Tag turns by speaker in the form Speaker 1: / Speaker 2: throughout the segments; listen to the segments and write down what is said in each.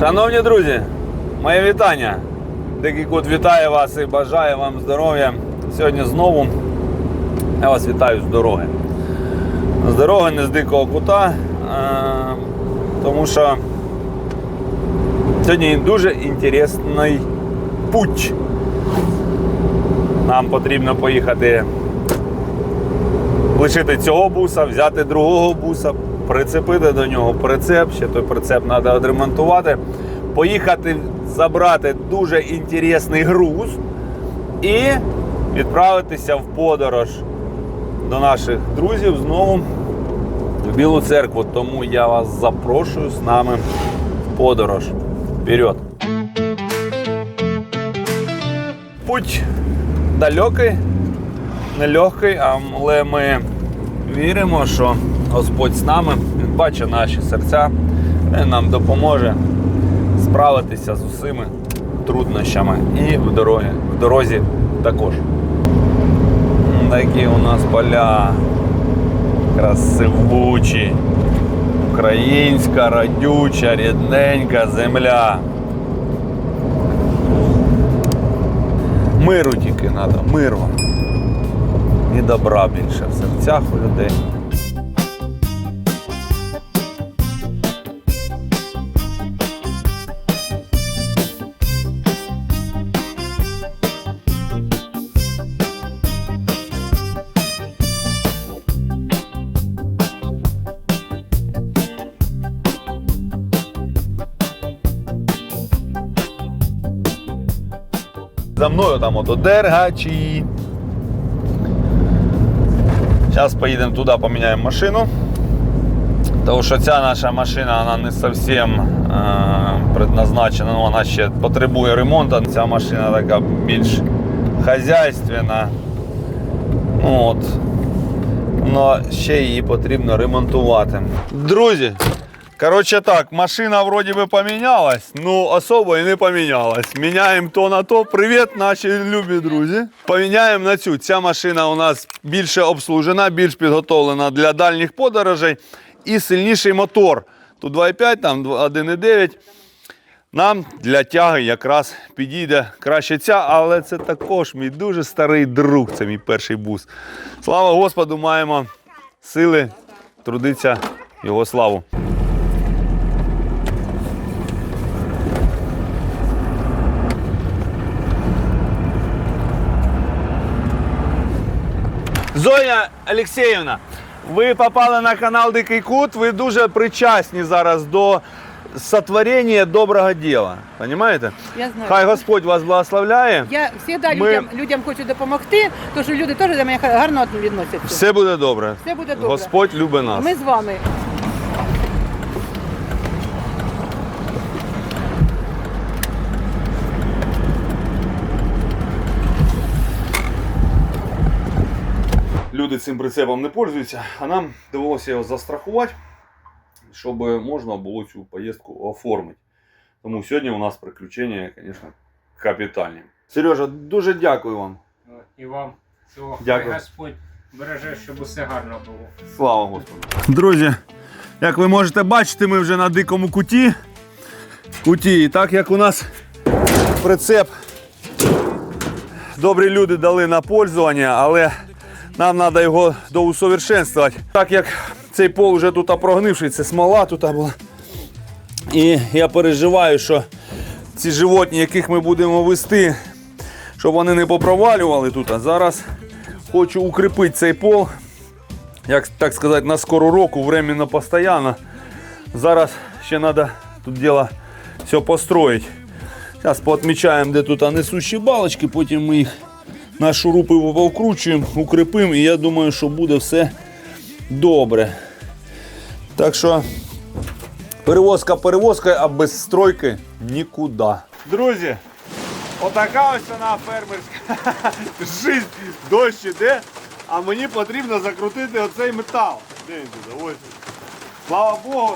Speaker 1: Шановні друзі, моє вітання. Дикий кот вітає вас і бажає вам здоров'я. Сьогодні знову я вас вітаю з дороги. З дороги, не з дикого кута, е, тому що сьогодні дуже інтересний путь. Нам потрібно поїхати лишити цього буса, взяти другого буса, прицепити до нього прицеп, ще той прицеп треба відремонтувати, поїхати забрати дуже інтересний груз і відправитися в подорож до наших друзів знову в Білу церкву. Тому я вас запрошую з нами в подорож. Вперед! Путь далекий, нелегкий, але ми віримо, що Господь з нами, Він бачить наші серця, Він нам допоможе справитися з усіми труднощами і в дорозі, в дорозі також. Такі у нас поля красивучі, українська, родюча, рідненька земля. Миру тільки треба, миру. І добра більше в серцях у людей. Мною там ото дергачі. Зараз поїдемо туди, поміняємо машину. Тому що ця наша машина вона не зовсім е, предназначена, ну, вона ще потребує ремонту. Ця машина така більш хазяйственна. Ну, от. Но ще її потрібно ремонтувати. Друзі, коротше так, машина вроді би помінялась, ну особо і не помінялась. Міняємо то на то. Привіт, наші любі друзі. Поміняємо на цю. Ця машина у нас більше обслужена, більш підготовлена для дальніх подорожей і сильніший мотор. Тут 2,5, там 1,9. Нам для тяги якраз підійде краще ця, але це також мій дуже старий друг. Це мій перший бус. Слава Господу, маємо сили трудиться його славу. Зоя Олексіївна, ви попали на канал Дикий Кут, ви дуже причасні зараз до сотворення доброго діла. Понимаєте?
Speaker 2: Я знаю.
Speaker 1: Хай Господь вас благословляє.
Speaker 2: Я завжди
Speaker 1: Ми-
Speaker 2: людям, людям хочу допомогти, тому що люди теж до мене гарно відносяться.
Speaker 1: Все буде добре.
Speaker 2: Все буде добре.
Speaker 1: Господь любить нас.
Speaker 2: Ми з вами.
Speaker 1: Люди цим прицепом не пользуються, а нам довелося його застрахувати, щоб можна було цю поїздку оформити. Тому сьогодні у нас приключення, звісно, капітальні. Сережа, дуже дякую вам.
Speaker 3: І вам цього
Speaker 1: Дякую.
Speaker 3: Господь береже, щоб усе гарно було.
Speaker 1: Слава Господу. Друзі, як ви можете бачити, ми вже на дикому куті. Куті. І так як у нас прицеп добрі люди дали на пользування, але нам треба його доусовершенствувати. Так як цей пол вже тут прогнивший, це смола тут була. І я переживаю, що ці животні, яких ми будемо вести, щоб вони не попровалювали тут. А зараз хочу укріпити цей пол як так сказати, на скору року, временно постоянно. Зараз ще треба тут діло все построїти. Зараз поотмічаємо, де тут несущі балочки, потім ми їх на шурупи повкручуємо, укріпимо, і я думаю, що буде все добре. Так що перевозка перевозка, а без стройки нікуди. Друзі, отака ось вона фермерська жизнь. Дощ іде, а мені потрібно закрутити оцей метал. Він? Ось. Слава Богу,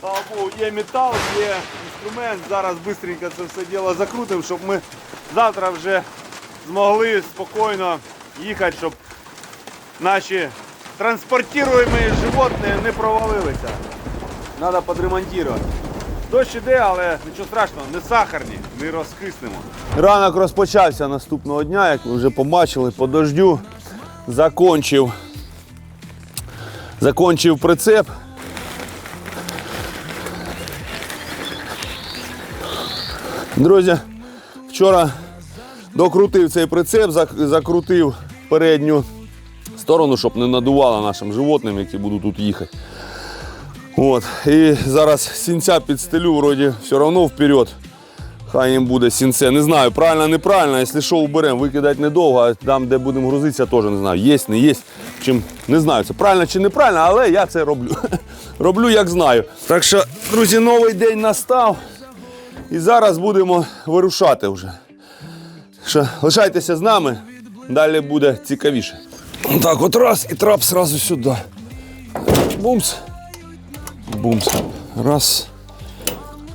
Speaker 1: слава Богу, є метал, є інструмент. Зараз швидко це все діло закрутимо, щоб ми завтра вже змогли спокійно їхати, щоб наші транспортуємо животні не провалилися. Треба підремонтувати. Дощ іде, але нічого страшного, не сахарні, не розкиснемо. Ранок розпочався наступного дня, як ви вже побачили, по дождю. Закончив. Закончив прицеп. Друзі, вчора докрутив цей прицеп, закрутив передню сторону, щоб не надувало нашим животним, які будуть тут їхати. От. І зараз сінця підстелю, вроді все одно вперед. Хай їм буде сінце. Не знаю, правильно, неправильно. Якщо що, уберемо, викидати недовго, а там, де будемо грузитися, теж не знаю. Є, не є. Чим не знаю, це правильно чи неправильно, але я це роблю. роблю як знаю. Так що, друзі, новий день настав. І зараз будемо вирушати вже. Що, лишайтеся з нами, далі буде цікавіше. Так, от раз і трап сразу сюди. Бумс. Бумс. Раз.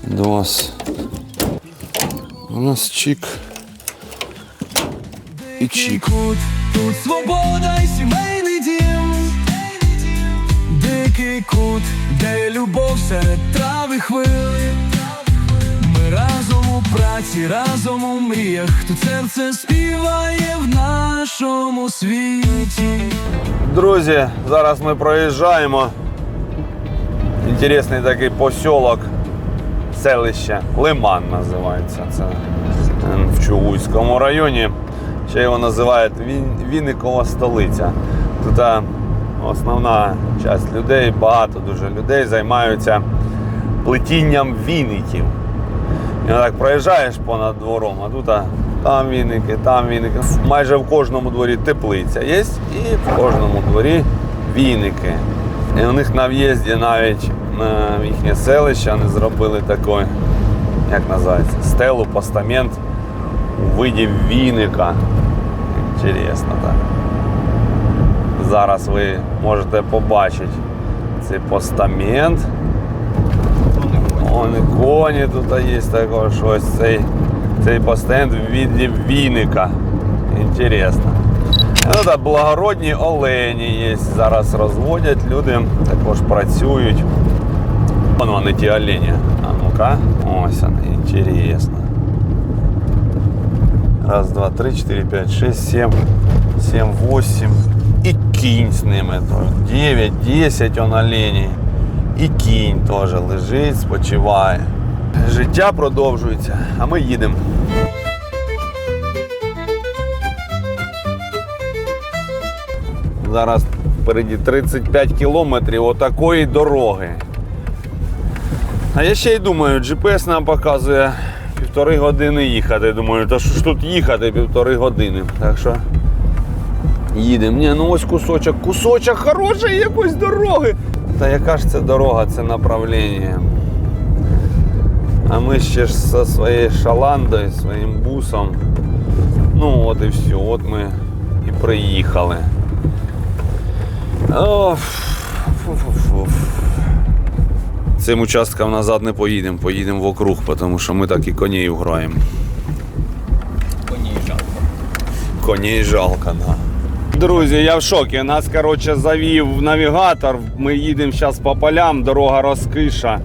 Speaker 1: Два. У нас чик. І чик.
Speaker 4: тут свобода і сімейний дім. Дикий кут, де любов серед трави хвиль. Разом у праці, разом у мріях, тут серце співає в нашому світі.
Speaker 1: Друзі, зараз ми проїжджаємо. Інтересний такий посілок, селище Лиман називається. Це в Чугуйському районі. Ще його називають Він- Вінникова столиця. Тут основна частина людей, багато дуже людей займаються плетінням віників. І так проїжджаєш понад двором, а тут а, там віники, там віники. Майже в кожному дворі теплиця є, і в кожному дворі віники. І у них на в'їзді навіть на їхнє селище вони зробили такий, як називається, стелу, постамент у виді віника. Інтересно так. Зараз ви можете побачити цей постамент. Вон і коні тут є також щось. Цей, цей постенд в віді віника. Інтересно. Ну, так, благородні олені є. Зараз розводять люди, також працюють. Вон вони ті олені. А ну-ка. Ось вони, інтересно. Раз, два, три, чотири, п'ять, шесть, сім, сім, восемь. І кінь з ними. то Дев'ять, десять он оленей. І кінь теж лежить, спочиває. Життя продовжується, а ми їдемо. Зараз впереді 35 кілометрів отакої дороги. А я ще й думаю, GPS нам показує півтори години їхати. Думаю, та що ж тут їхати півтори години. Так що їдемо. Ні, ну ось кусочок, кусочок хорошої якоїсь дороги. Та яка ж це дорога, це направлення. А ми ще ж зі своєю шаландою, своїм бусом. Ну от і все, от ми і приїхали. О. Цим участком назад не поїдемо, поїдемо вокруг, тому що ми так і коней граємо.
Speaker 4: Коней жалко.
Speaker 1: Коней жалко, да. Друзі, я в шокі. Нас, коротше, завів навігатор. Ми їдемо зараз по полям, дорога розкиша.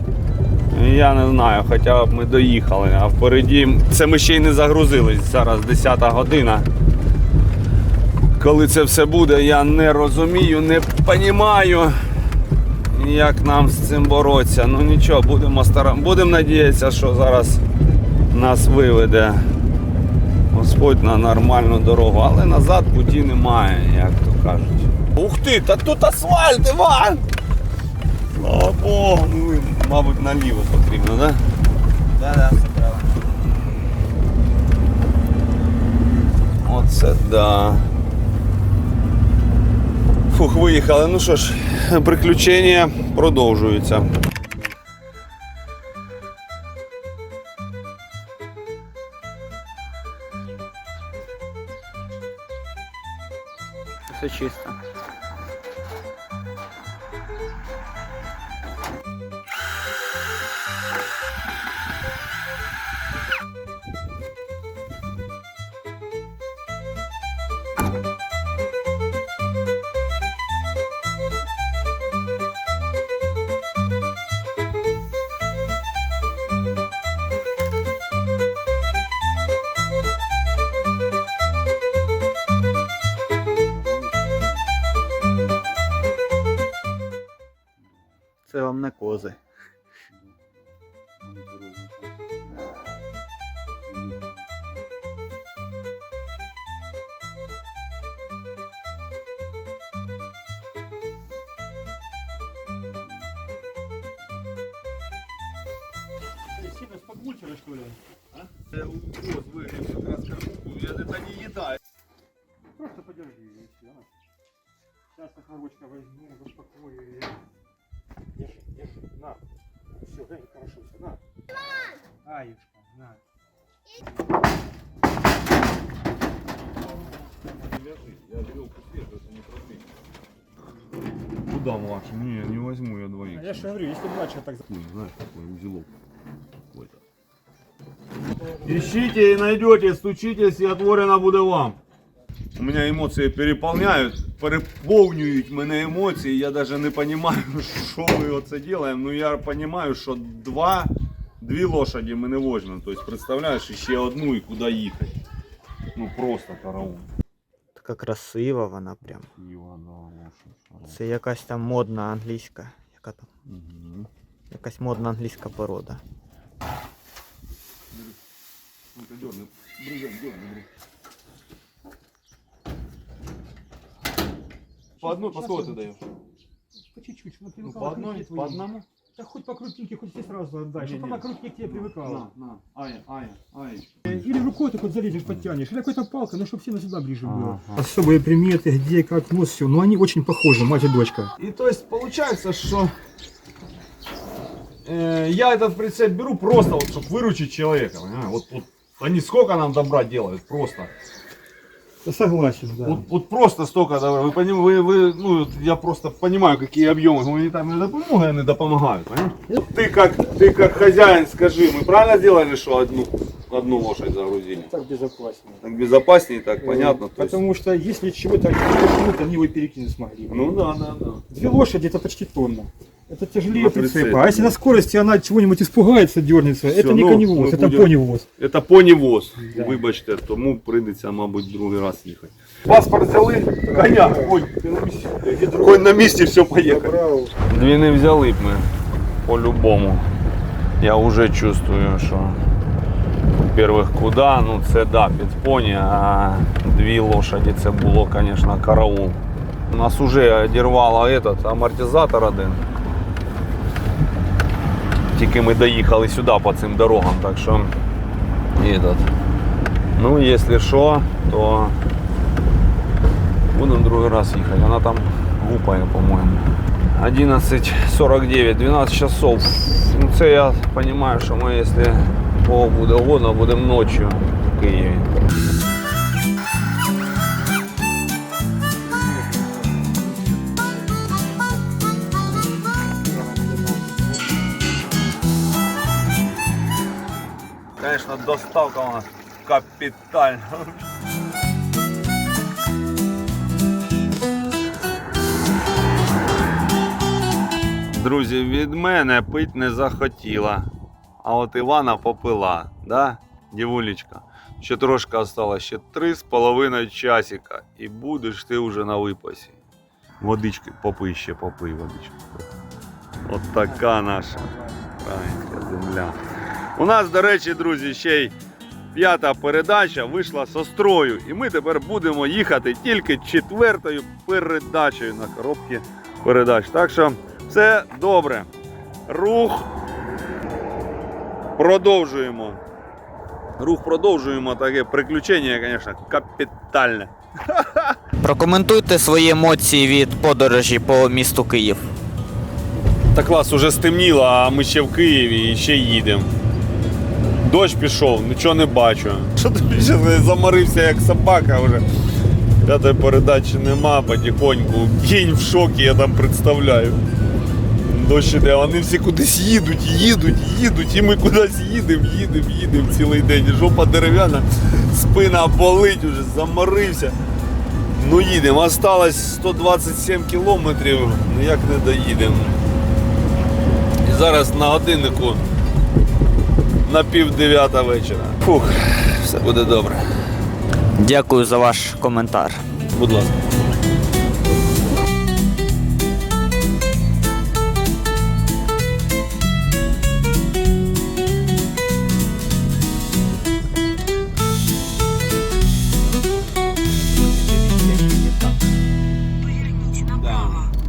Speaker 1: Я не знаю, хоча б ми доїхали, а впереді. Це ми ще й не загрузились. Зараз 10 година. Коли це все буде, я не розумію, не розумію, як нам з цим боротися. Ну нічого, будемо стара... будемо надіятися, що зараз нас виведе Господь на нормальну дорогу, але назад путі немає, як то кажуть. Ух ти, та тут асфальт, Іван! Слава Богу, ну, мабуть, наліво потрібно? Да?
Speaker 4: Да, да, все правильно.
Speaker 1: Оце да. Фух, виїхали. Ну що ж, приключення продовжуються.
Speaker 3: Чисто.
Speaker 5: Просто подержи ее, и все. Сейчас ручка возьму, успокою ее. Держи, держи, на. Все, дай, хорошо, всё, на. Аюшка, на.
Speaker 1: Куда младше? Не, не возьму я двоих.
Speaker 5: А я же говорю, если младшая так...
Speaker 1: Ну, знаешь, такой узелок какой-то. Ищите и найдете, стучитесь, и отворено буде вам. У меня емоції переполняють, переповнюють мене емоції. Я даже не понимаю, що ми оце робимо. Ну я понимаю, що два, дві лошаді ми не возьмемо. Тобто, представляєш, ще одну і куди їхати. Ну просто караул.
Speaker 6: Така красива вона прям. Це якась там модна англійська. Яка там?
Speaker 1: Угу.
Speaker 6: Якась модна англійська порода.
Speaker 1: Ну ты дерни, брызгай, дерни. По одной, по сколько ты даешь?
Speaker 5: По чуть-чуть, чтобы
Speaker 1: Ну,
Speaker 5: привыкала
Speaker 1: по
Speaker 5: к
Speaker 1: одной,
Speaker 5: руке
Speaker 1: по
Speaker 5: твоей.
Speaker 1: одному?
Speaker 5: Да хоть по крупненькой, хоть все сразу отдай,
Speaker 1: Не,
Speaker 5: чтобы она к тебе привыкала.
Speaker 1: На, на, Ая, Ая, Ая.
Speaker 5: Или рукой так вот залезешь, подтянешь, или какой-то палкой, ну чтобы сильно сюда ближе было.
Speaker 1: Ага.
Speaker 5: Особые приметы, где, как, нос, все, но они очень похожи, мать и дочка.
Speaker 1: И то есть получается, что э, я этот прицеп беру просто вот, чтобы выручить человека, понимаешь? Вот, вот они сколько нам добра делают, просто.
Speaker 5: Да согласен, да.
Speaker 1: Вот, вот просто столько добра. Вы понимаете, вы, вы, ну, я просто понимаю, какие объемы гуманитарной допомоги они допомагают, понимаешь? Вот ты как, ты как хозяин скажи, мы правильно сделали, что одну, одну лошадь загрузили?
Speaker 5: так безопаснее.
Speaker 1: Так безопаснее, так понятно. то есть-
Speaker 5: Потому что если чего-то перекинуть, они его перекинуть смогли. бы.
Speaker 1: Ну да, да, да.
Speaker 5: Две лошади это почти тонна. Это тяжелее
Speaker 1: На
Speaker 5: прицепа.
Speaker 1: прицепе,
Speaker 5: А если
Speaker 1: да.
Speaker 5: на скорости она чего-нибудь испугается, дернется,
Speaker 1: Всё,
Speaker 5: это не
Speaker 1: ну,
Speaker 5: коневоз,
Speaker 1: мы
Speaker 5: это
Speaker 1: будем-
Speaker 5: поневоз.
Speaker 1: Это понівоз.
Speaker 5: Да.
Speaker 1: Вибачте, тому прийдеться, мабуть, другий раз їхати. Паспорт взяли, коня, конь. Конь на місці, все, поїхали. Дві не взяли б ми, по-любому. Я вже чувствую, що, во-первых, куди, ну це да, під поні, а дві лошаді це було, звісно, караул. У нас вже одірвало этот амортизатор один. Тільки ми доїхали сюди по цим дорогам, так що этот. Ну, якщо що, то будемо другий раз їхати. Вона там гупає, по-моєму. 11.49, 12 часов. Ну, це я розумію, що ми, якщо буде угодно, будемо ночі в Києві. Конечно, доставка у капітальна. Друзі, від мене пить не захотіла. А от Івана попила, да, дівулечка? Ще трошки осталось, ще три з половиною часика. І будеш ти вже на випасі. Водички, попий ще, попий водички. От така наша українська земля. У нас, до речі, друзі, ще й п'ята передача вийшла з острою. І ми тепер будемо їхати тільки четвертою передачею на коробці передач. Так що все добре. Рух продовжуємо. Рух продовжуємо. Таке приключення, звісно, капітальне.
Speaker 6: Прокоментуйте свої емоції від подорожі по місту Київ.
Speaker 1: Та клас, уже стемніло, а ми ще в Києві і ще їдемо. Дощ пішов, нічого не бачу. Що ти ще замарився як собака вже. П'ятої передачі нема, потихоньку. Кінь в шокі, я там представляю. Дощ іде, вони всі кудись їдуть, їдуть, їдуть, і ми кудись їдемо, їдемо, їдемо цілий день. Жопа дерев'яна, спина болить, уже замарився. Ну їдемо, осталось 127 кілометрів, ну як не доїдемо. І зараз на годиннику на пів дев'ята вечора. Фух, все буде добре.
Speaker 6: Дякую за ваш коментар.
Speaker 1: Будь ласка.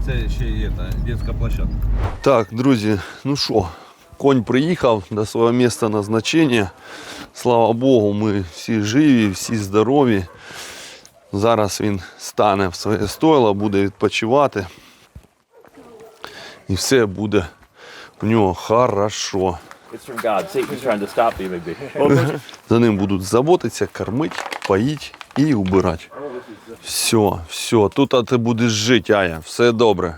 Speaker 1: Це ще є та площадка. Так, друзі, ну що? Конь приїхав до свого місця назначення. Слава Богу, ми всі живі, всі здорові. Зараз він стане в своє стойло, буде відпочивати. І все буде у нього хорошо. За ним будуть заботитися, кормити, поїти і убирати. Все, все, тут ти будеш жити, Ая, все добре.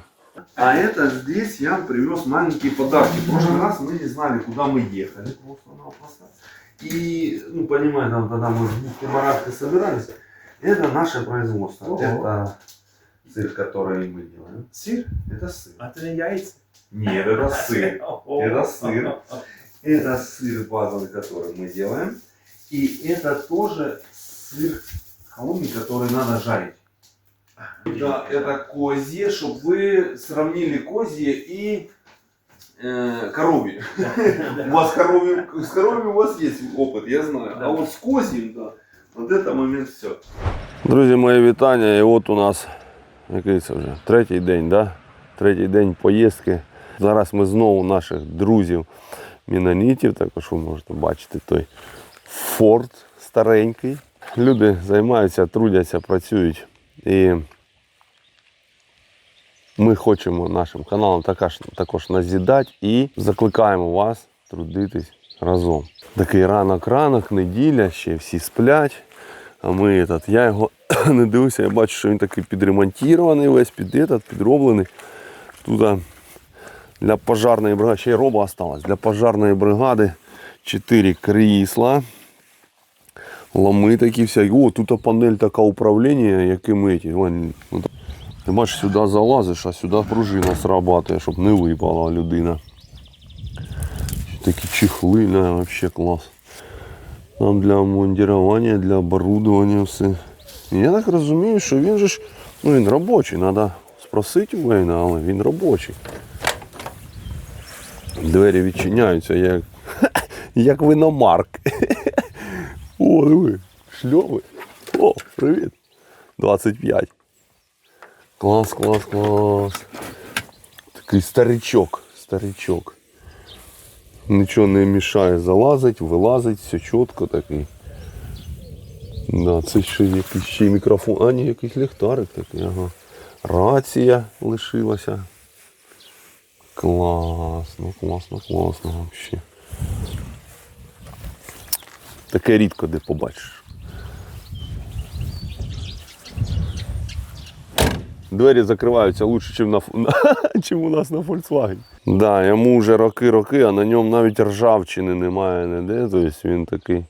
Speaker 1: А это здесь я привез маленькие подарки. В прошлый раз мы не знали, куда мы ехали. Просто-напросто. И, ну, понимаете, там, тогда мы в Марашке собирались. Это наше производство. Это сыр, который мы делаем. Сыр? Это сыр.
Speaker 5: А ты не яйца?
Speaker 1: Нет, это сыр. Это сыр. Это сыр базовый, который мы делаем. И это тоже сыр холодный, который надо жарить. Да, это козье, чтобы вы сравнили козье и э, коровье. У вас коровье, с коровьем у вас есть опыт, я знаю. А вот с козьим, да, вот это момент все. Друзі, мої вітання. І от у нас який це вже третій день, да? третій день поїздки. Зараз ми знову наших друзів мінонітів, також ви можете бачити той форт старенький. Люди займаються, трудяться, працюють. І ми хочемо нашим каналом також, також назідати і закликаємо вас трудитись разом. Такий ранок-ранок, неділя, ще всі сплять. А ми этот, я його не дивився, я бачу, що він такий підремонтований, весь під этот, підроблений. Тут для пожарної бригади, ще й роба осталась. Для пожарної бригади 4 крісла. Ломи такі всякі. О, тут панель така управління, якими ті. Ну. Ти бачиш, сюди залазиш, а сюди пружина срабатує, щоб не випала людина. Такі чехли, не, вообще клас. Там для монтування, для оборудовання все. Я так розумію, що він же ж, ну він робочий, треба спросити у Вейна, але він робочий. Двері відчиняються, як, як виномарк. О, диви, шльови. О, привіт. 25. Клас, клас, клас. Такий старичок, старичок. Нічого не мішає залазить, вилазить, все чітко такий. Да, це ще якийсь ще мікрофон. А, ні, якийсь ліхтарик такий, ага. Рація лишилася. Класно, класно, класно взагалі. Таке рідко де побачиш. Двері закриваються лучше, ніж на, чим у нас на Volkswagen. Да, йому вже роки-роки, а на ньому навіть ржавчини немає ніде. Тобто він такий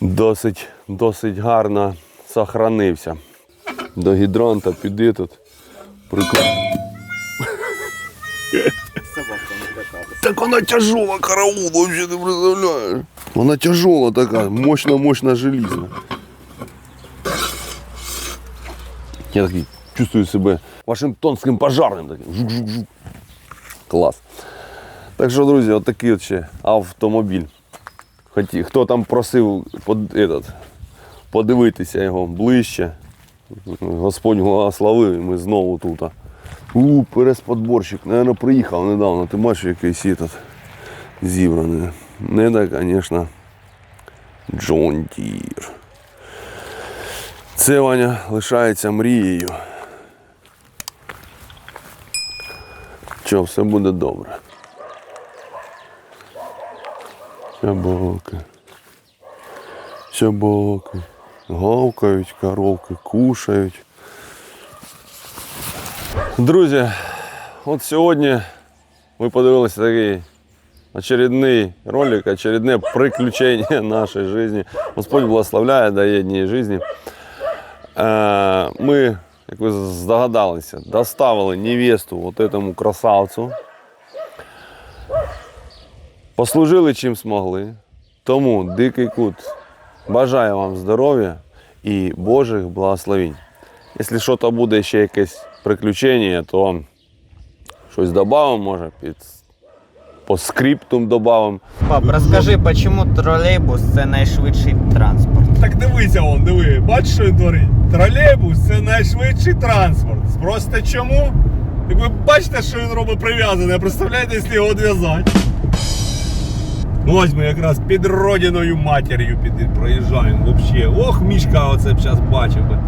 Speaker 1: досить, досить гарно сохранився. До гідранта піди тут. Прикольно. Так вона тяжела, караул, вообще ти представляєш. Вона тяжела така, мощна-мощна желізна. Я такий чувствую себе Вашингтонським пожарним таким. Жук-жук-жук. Клас. Так що, друзі, от такий от ще автомобіль. Хоті, хто там просив под, этот, подивитися його ближче. Господь благословив, і ми знову тут. У, пересподборщик, Наверно, приїхав недавно. Ти бачиш якийсь этот зібраний. Не так, звісно, Джон Дір. Це Ваня лишається мрією. Що, все буде добре. Собаки. Собаки. Гавкають, коровки кушають. Друзі, от сьогодні ми подивилися такий очередний ролик, очередне приключення нашої житті. Господь благословляє, дає дні житті. Е, Ми, як ви здогадалися, доставили невесту от этому красавцю. Послужили чим змогли. Тому дикий кут бажаю вам здоров'я і Божих благословень. Якщо щось буде ще якесь приключення, то щось додамо, може, під по скриптум додамо.
Speaker 6: Пап, розкажи, чому тролейбус це найшвидший транспорт?
Speaker 5: Так дивися он, диви, бачиш, що він творить? Тролейбус це найшвидший транспорт. Просто чому?
Speaker 1: Так ви бачите, що він робить прив'язане, представляєте, якщо його відв'язати. Ось ми якраз під родиною матір'ю під, проїжджаємо взагалі. Ох, мішка оце б зараз бачив би.